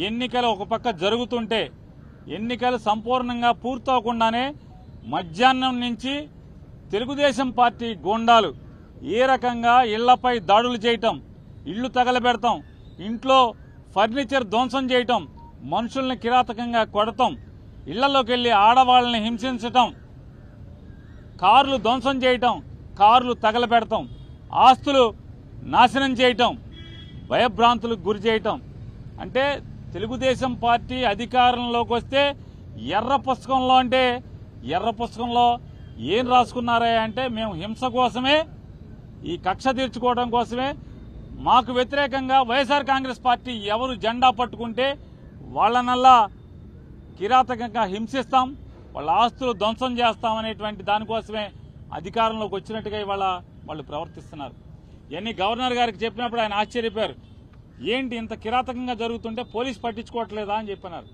ఎన్నికలు ఒక పక్క జరుగుతుంటే ఎన్నికలు సంపూర్ణంగా పూర్తవకుండానే మధ్యాహ్నం నుంచి తెలుగుదేశం పార్టీ గూండాలు ఏ రకంగా ఇళ్ళపై దాడులు చేయటం ఇళ్ళు తగలబెడతాం ఇంట్లో ఫర్నిచర్ ధ్వంసం చేయటం మనుషుల్ని కిరాతకంగా కొడతాం ఇళ్ళలోకి వెళ్ళి ఆడవాళ్ళని హింసించటం కార్లు ధ్వంసం చేయటం కార్లు తగలబెడతాం ఆస్తులు నాశనం చేయటం భయభ్రాంతులకు గురి చేయటం. అంటే తెలుగుదేశం పార్టీ అధికారంలోకి వస్తే ఎర్ర పుస్తకంలో అంటే ఎర్ర పుస్తకంలో ఏం రాసుకున్నారా అంటే మేము హింస కోసమే ఈ కక్ష తీర్చుకోవడం కోసమే. మాకు వ్యతిరేకంగా వైఎస్ఆర్ కాంగ్రెస్ పార్టీ ఎవరు జెండా పట్టుకుంటే వాళ్ళనల్లా కిరాతకంగా హింసిస్తాం వాళ్ళ ఆస్తులు ధ్వంసం చేస్తాం అనేటువంటి దానికోసమే అధికారంలోకి వచ్చినట్టుగా ఇవాళ వాళ్ళు ప్రవర్తిస్తున్నారు. ఇవన్నీ గవర్నర్ గారికి చెప్పినప్పుడు ఆయన ఆశ్చర్యపోయారు. ఏంటి ఇంత కిరాతకంగా జరుగుతుంటే పోలీస్ పట్టించుకోవట్లేదా అని చెప్పినారు.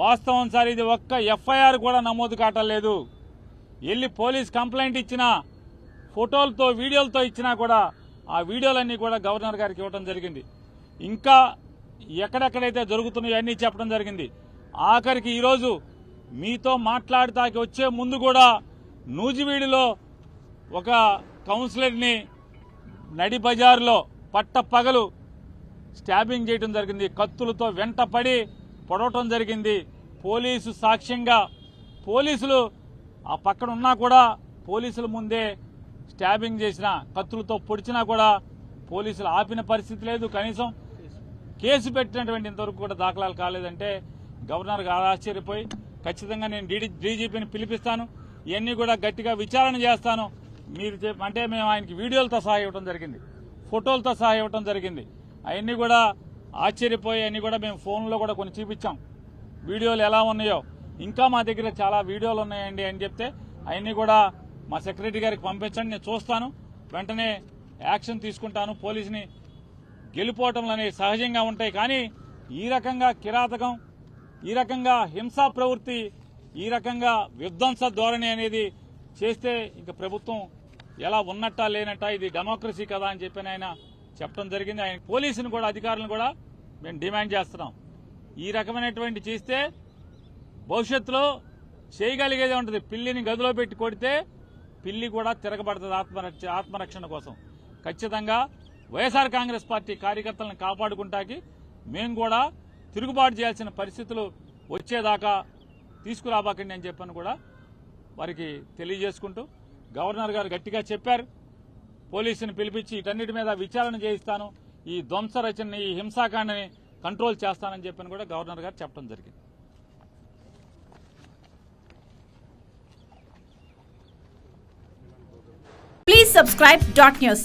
వాస్తవం సార్ ఇది ఒక్క ఎఫ్ఐఆర్ కూడా నమోదు కావటలేదు వెళ్ళి పోలీస్ కంప్లైంట్ ఇచ్చినా ఫోటోలతో వీడియోలతో ఇచ్చినా కూడా ఆ వీడియోలన్నీ కూడా గవర్నర్ గారికి ఇవ్వడం జరిగింది. ఇంకా ఎక్కడెక్కడైతే జరుగుతున్నాయో అన్నీ చెప్పడం జరిగింది. ఆఖరికి ఈరోజు మీతో మాట్లాడటానికి వచ్చే ముందు కూడా నూజివీడిలో ఒక కౌన్సిలర్ని నడి బజారులో పట్ట పగలు స్టాబింగ్ చేయడం జరిగింది. కత్తులతో వెంటపడి పొడవటం జరిగింది. పోలీసు సాక్ష్యంగా పోలీసులు ఆ పక్కన ఉన్నా కూడా పోలీసుల ముందే స్టాబింగ్ చేసిన కత్తులతో పొడిచినా కూడా పోలీసులు ఆపిన పరిస్థితి లేదు. కనీసం కేసు పెట్టినటువంటి ఇంతవరకు కూడా దాఖలాలు కాలేదంటే గవర్నర్ గారు ఆశ్చర్యపోయి ఖచ్చితంగా నేను డీడీ డీజీపీని పిలిపిస్తాను. ఇవన్నీ కూడా గట్టిగా విచారణ చేస్తాను. మీరు అంటే మేము ఆయనకి వీడియోలతో సహా ఇవ్వడం జరిగింది. ఫోటోలతో సహా ఇవ్వడం జరిగింది. అవన్నీ కూడా ఆశ్చర్యపోయి అన్నీ కూడా మేము ఫోన్లో కూడా కొన్ని చూపించాం. వీడియోలు ఎలా ఉన్నాయో. ఇంకా మా దగ్గర చాలా వీడియోలు ఉన్నాయండి అని చెప్తే అవన్నీ కూడా మా సెక్రటరీ గారికి పంపించండి నేను చూస్తాను. వెంటనే యాక్షన్ తీసుకుంటాను. పోలీసుని గెలిపోవటంలు అనేవి సహజంగా ఉంటాయి కానీ ఈ రకంగా కిరాతకం ఈ రకంగా హింసా ప్రవృత్తి ఈ రకంగా విధ్వంస ధోరణి అనేది చేస్తే ఇంక ప్రభుత్వం ఎలా ఉన్నట్టా లేనట్టా ఇది డెమోక్రసీ కదా అని చెప్పి ఆయన చెప్పడం జరిగింది. ఆయన పోలీసుని కూడా అధికారులను కూడా మేము డిమాండ్ చేస్తున్నాం. ఈ రకమైనటువంటి చేస్తే భవిష్యత్తులో చేయగలిగేది ఉంటుంది. పిల్లిని గదిలో పెట్టి కొడితే పిల్లి కూడా తిరగబడుతుంది ఆత్మరక్ష ఆత్మరక్షణ కోసం. ఖచ్చితంగా వైఎస్ఆర్ కాంగ్రెస్ పార్టీ కార్యకర్తలను కాపాడుకుంటాకి మేము కూడా తిరుగుబాటు చేయాల్సిన పరిస్థితులు వచ్చేదాకా తీసుకురాబాకండి అని చెప్పని కూడా వారికి తెలియజేసుకుంటూ గవర్నర్ గారు గట్టిగా చెప్పారు. పోలీసుని పిలిపించి వీటన్నిటి మీద విచారణ చేయిస్తాను. ఈ ధ్వంస రచనని ఈ హింసాకాండని కంట్రోల్ చేస్తానని చెప్పని కూడా గవర్నర్ గారు చెప్పడం జరిగింది. Please subscribe dot news.